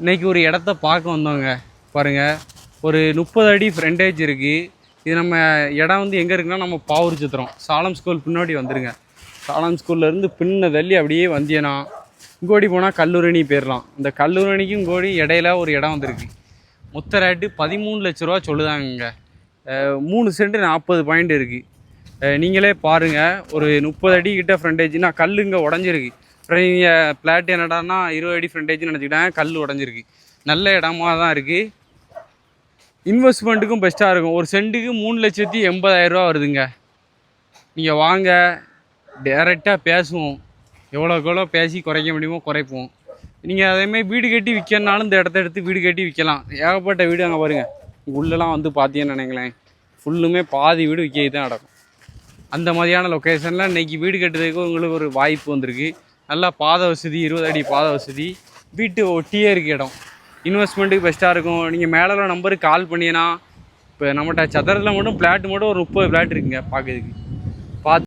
இன்னைக்கு ஒரு இடத்த பார்க்க வந்தோங்க. பாருங்க. ஒரு முப்பது அடி ஃப்ரண்டேஜ் இருக்குது இது நம்ம இடம் வந்து எங்கே இருக்குன்னா நம்ம பாவூர் சித்திரம் சாலம் ஸ்கூல் பின்னாடி வந்துடுங்க சாலம் ஸ்கூல்லேருந்து பின்ன தள்ளி அப்படியே வந்தியனா. இங்கோடி போனால் கல்லூரணி போயிடலாம் இந்த கல்லூரணிக்கும் இங்கோடி இடையில ஒரு இடம் வந்திருக்கு. மொத்த ரேட்டு பதிமூணு லட்ச ரூபா சொல்லுதாங்க மூணு சென்ட் நாற்பது பாயிண்ட் இருக்குது நீங்களே பாருங்கள் ஒரு முப்பது அடி கிட்ட நான் கல் இங்கே உடஞ்சிருக்கு. அப்புறம் நீங்கள் பிளாட் என்னடான்னா இருபது அடி ஃப்ரண்டேஜ்னு நினச்சிக்கிட்டாங்க கல் உடஞ்சிருக்கு. நல்ல இடமா தான் இருக்குது இன்வெஸ்ட்மெண்ட்டுக்கும் பெஸ்ட்டாக இருக்கும். ஒரு சென்ட்டுக்கு மூணு லட்சத்தி எண்பதாயிரரூவா வருதுங்க. நீங்கள் வாங்க. டேரெக்டாக பேசுவோம். எவ்வளோக்கு எவ்வளோ பேசி குறைக்க முடியுமோ குறைப்போம். நீங்கள் அதேமாதிரி வீடு கட்டி விற்கனாலும் இந்த இடத்த எடுத்து வீடு கட்டி விற்கலாம் ஏகப்பட்ட வீடு அங்கே பாருங்கள் உள்ளெலாம் வந்து பார்த்தீங்கன்னு நினைங்களேன். ஃபுல்லுமே பாதி வீடு விற்க தான் நடக்கும். அந்த மாதிரியான லொக்கேஷனில் இன்றைக்கி வீடு கட்டுறதுக்கு உங்களுக்கு ஒரு வாய்ப்பு வந்திருக்கு. நல்லா பாதை வசதி இருபது அடி பாதை வசதி. வீட்டு ஒட்டியே இருக்க இடம். இன்வெஸ்ட்மெண்ட்டுக்கு பெஸ்ட்டாக இருக்கும். நீங்கள் மேலே உள்ள நம்பருக்கு கால் பண்ணினா இப்போ நம்மகிட்ட சதுரத்தில் மட்டும் ஃப்ளாட்டு மட்டும் ஒரு முப்பது ஃப்ளாட் இருக்குங்க பார்க்குறதுக்கு